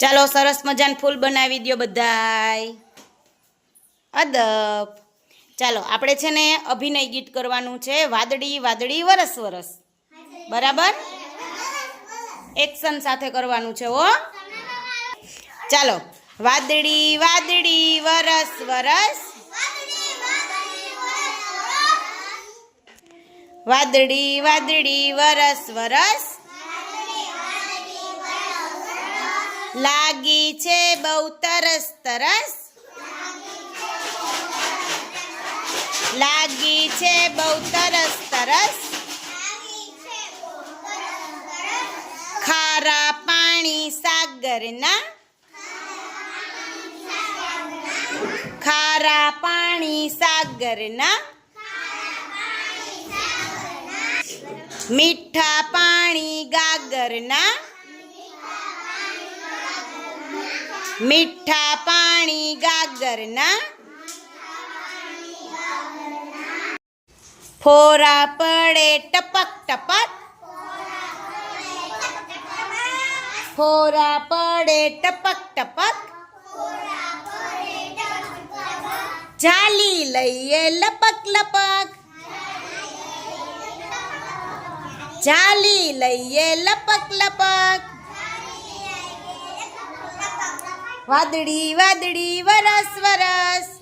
ચાલો, સરસ મજાનું ફૂલ બનાવી દો બધાય. અદબ. ચાલો, આપણે છે ને અભિનય ગીત કરવાનું છે, વાદળી વાદળી, વરસ વરસ. બરાબર? એક્શન સાથે કરવાનું છે ઓ ચાલો, વાદળી વાદળી, વરસ વરસ. વાદળી વાદળી, વરસ વરસ. લાગી છે બહુ તરસ તરસ. લાગી છે બહુ તરસ તરસ. ખારા પાણી સાગરના. ખારા પાણી સાગરના. મીઠા પાણી ગાગરના. મીઠા પાણી ગાગરના ફોરા પડે ટપક ટપક ફોરા પડે ટપક ટપક ચાલી લઈએ લપક લપક ચાલી લઈએ લપક લપક વાદળી વાદળી વરસ વરસ.